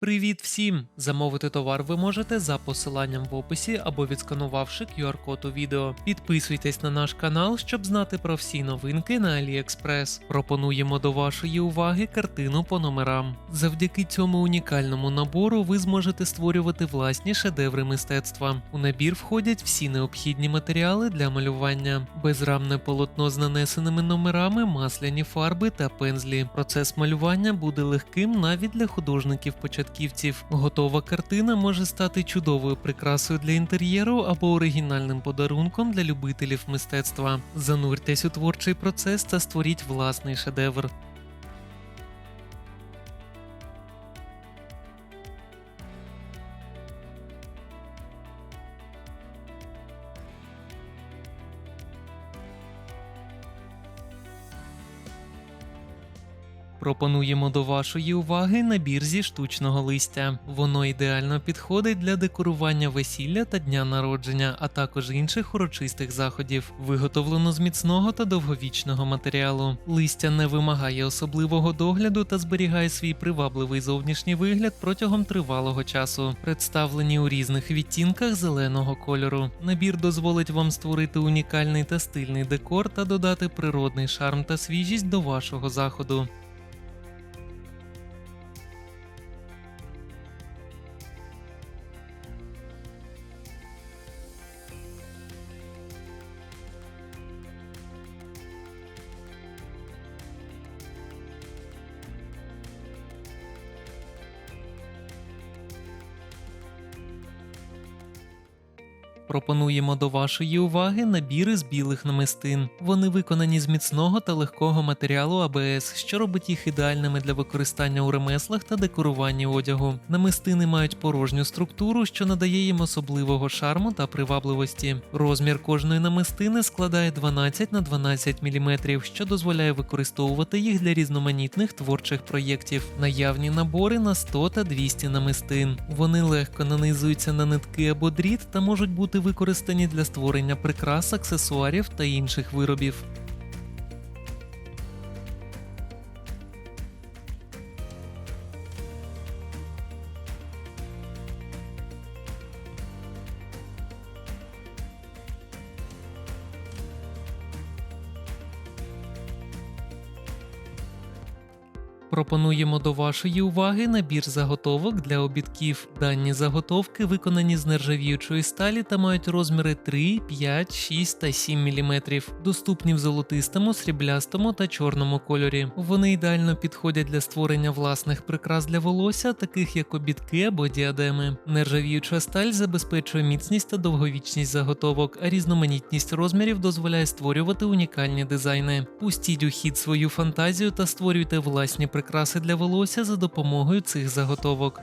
Привіт всім! Замовити товар ви можете за посиланням в описі або відсканувавши QR-код у відео. Підписуйтесь на наш канал, щоб знати про всі новинки на AliExpress. Пропонуємо до вашої уваги картину по номерам. Завдяки цьому унікальному набору ви зможете створювати власні шедеври мистецтва. У набір входять всі необхідні матеріали для малювання, безрамне полотно з нанесеними номерами, масляні фарби та пензлі. Процес малювання буде легким навіть для художників-початківців. Готова картина може стати чудовою прикрасою для інтер'єру або оригінальним подарунком для любителів мистецтва. Зануртесь у творчий процес та створіть власний шедевр. Пропонуємо до вашої уваги набір зі штучного листя. Воно ідеально підходить для декорування весілля та дня народження, а також інших урочистих заходів. Виготовлено з міцного та довговічного матеріалу. Листя не вимагає особливого догляду та зберігає свій привабливий зовнішній вигляд протягом тривалого часу, представлені у різних відтінках зеленого кольору. Набір дозволить вам створити унікальний та стильний декор та додати природний шарм та свіжість до вашого заходу. Пропонуємо до вашої уваги набіри з білих намистин. Вони виконані з міцного та легкого матеріалу АБС, що робить їх ідеальними для використання у ремеслах та декоруванні одягу. Намистини мають порожню структуру, що надає їм особливого шарму та привабливості. Розмір кожної намистини складає 12 на 12 мм, що дозволяє використовувати їх для різноманітних творчих проєктів. Наявні набори на 100 та 200 намистин. Вони легко нанизуються на нитки або дріт та можуть бути використані для створення прикрас, аксесуарів та інших виробів. Пропонуємо до вашої уваги набір заготовок для обідків. Дані заготовки виконані з нержавіючої сталі та мають розміри 3, 5, 6 та 7 мм. Доступні в золотистому, сріблястому та чорному кольорі. Вони ідеально підходять для створення власних прикрас для волосся, таких як обідки або діадеми. Нержавіюча сталь забезпечує міцність та довговічність заготовок, а різноманітність розмірів дозволяє створювати унікальні дизайни. Пустіть у хід свою фантазію та створюйте власні прикраси для волосся за допомогою цих заготовок.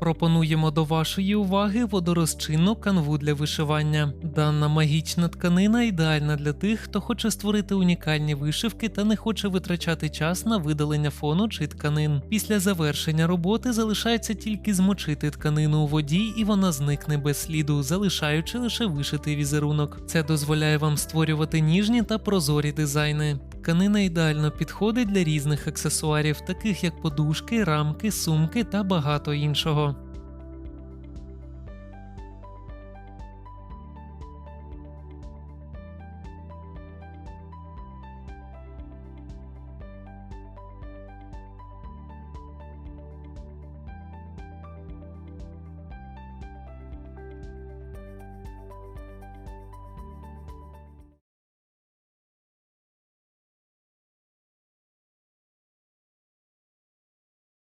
Пропонуємо до вашої уваги водорозчинну канву для вишивання. Дана магічна тканина ідеальна для тих, хто хоче створити унікальні вишивки та не хоче витрачати час на видалення фону чи тканин. Після завершення роботи залишається тільки змочити тканину у воді, і вона зникне без сліду, залишаючи лише вишитий візерунок. Це дозволяє вам створювати ніжні та прозорі дизайни. Тканина ідеально підходить для різних аксесуарів, таких як подушки, рамки, сумки та багато іншого.